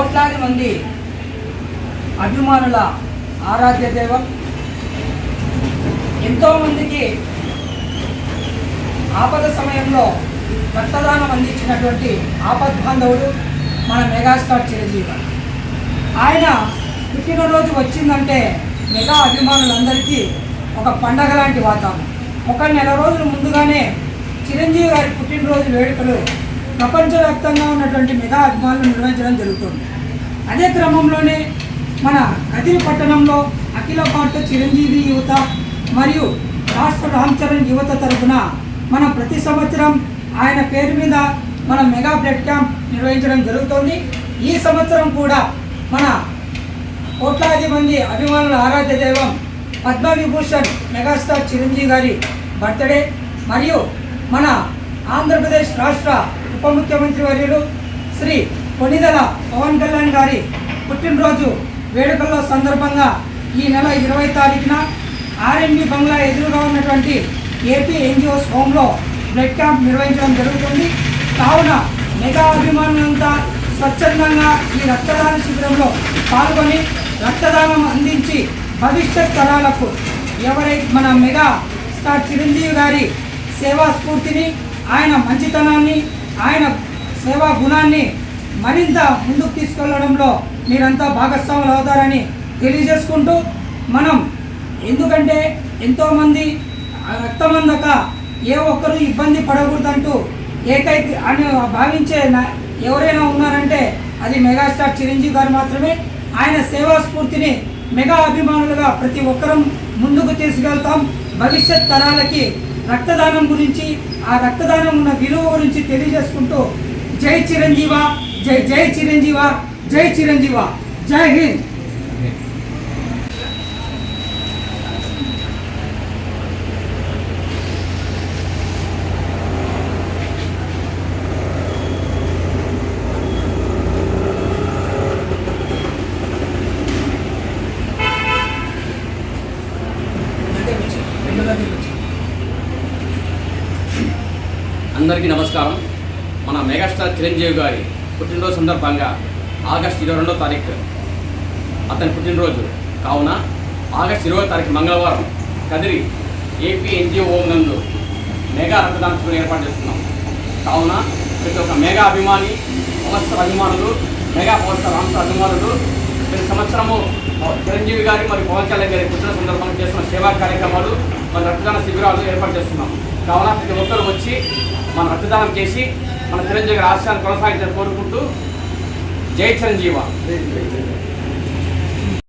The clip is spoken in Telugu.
కోట్లాది మంది అభిమానుల ఆరాధ్య దైవం. ఎంతోమందికి ఆపద సమయంలో రక్తదానం అందించినటువంటి ఆపద్ బాంధవుడు మన మెగాస్టార్ చిరంజీవి. ఆయన పుట్టినరోజు వచ్చిందంటే మెగా అభిమానులందరికీ ఒక పండగ లాంటి వాతావరణం. ఒక నెల రోజుల ముందుగానే చిరంజీవి గారి పుట్టినరోజు వేడుకలు ప్రపంచవ్యాప్తంగా ఉన్నటువంటి మెగా అభిమానులు నిర్వహించడం జరుగుతుంది. అదే క్రమంలోనే మన కదిరి పట్టణంలో అఖిల భారత చిరంజీవి యువత మరియు రాష్ట్ర రామ్ చరణ్ యువత తరఫున మనం ప్రతి సంవత్సరం ఆయన పేరు మీద మన మెగా బ్లడ్ క్యాంప్ నిర్వహించడం జరుగుతుంది. ఈ సంవత్సరం కూడా మన కోట్లాది మంది అభిమానుల ఆరాధ్య దైవం పద్మవిభూషణ్ మెగాస్టార్ చిరంజీవి గారి బర్త్డే మరియు మన ఆంధ్రప్రదేశ్ రాష్ట్ర ఉప ముఖ్యమంత్రి వర్యులు శ్రీ కొనిదల పవన్ కళ్యాణ్ గారి పుట్టినరోజు వేడుకల్లో సందర్భంగా ఈ నెల ఇరవై తారీఖున ఆర్ఎండి బంగ్లా ఎదురుగా ఉన్నటువంటి ఏపీ ఎన్జిఓస్ హోమ్లో బ్లడ్ క్యాంప్ నిర్వహించడం జరుగుతుంది. కావున మెగా అభిమానులంతా స్వచ్ఛందంగా ఈ రక్తదాన శిబిరంలో పాల్గొని రక్తదానం అందించి భవిష్యత్ తరాలకు ఎవరై మన మెగా స్టార్ చిరంజీవి గారి సేవా స్ఫూర్తిని ఆయన మంచితనాన్ని ఆయన సేవా గుణాన్ని మరింత ముందుకు తీసుకెళ్ళడంలో మీరంతా భాగస్వాములు అవుతారని తెలియజేసుకుంటూ మనం ఎందుకంటే ఎంతోమంది రక్తమందక ఏ ఒక్కరు ఇబ్బంది పడకూడదంటూ ఏకైక అని భావించే ఎవరైనా ఉన్నారంటే అది మెగాస్టార్ చిరంజీవి గారు మాత్రమే. ఆయన సేవా స్ఫూర్తిని మెగా అభిమానులుగా ప్రతి ఒక్కరం ముందుకు తీసుకెళ్తాం. భవిష్యత్ తరాలకి రక్తదానం గురించి ఆ రక్తదానం ఉన్న విలువ గురించి తెలియజేసుకుంటూ జై చిరంజీవ జై జై చిరంజీవ జై చిరంజీవ. జై హింద్. అందరికీ నమస్కారం. మన మెగాస్టార్ చిరంజీవి గారి పుట్టినరోజు సందర్భంగా ఆగస్ట్ ఇరవై రెండో తారీఖు అతని పుట్టినరోజు. కావున ఆగస్ట్ ఇరవై తారీఖు మంగళవారం కదిరి ఏపీ ఎన్జిఓ నందు మెగా రక్తదాన శిబిరం ఏర్పాటు చేస్తున్నాం. కావున ప్రతి ఒక్క మెగా అభిమాని పవర్ అభిమానులు mega power star Ram star అభిమానులు ప్రతి సంవత్సరము చిరంజీవి గారి మరియు పవన్ కళ్యాణ్ గారి పుట్టిన సందర్భంగా చేస్తున్న సేవా కార్యక్రమాలు మరి రక్తదాన శిబిరాలు ఏర్పాటు చేస్తున్నాం. కావున ప్రతి ఒక్కరు వచ్చి మన రక్తదానం చేసి మన చిరంజీవి గారి ఆశయాన్ని కొనసాగించాలని కోరుకుంటూ జై చిరంజీవ.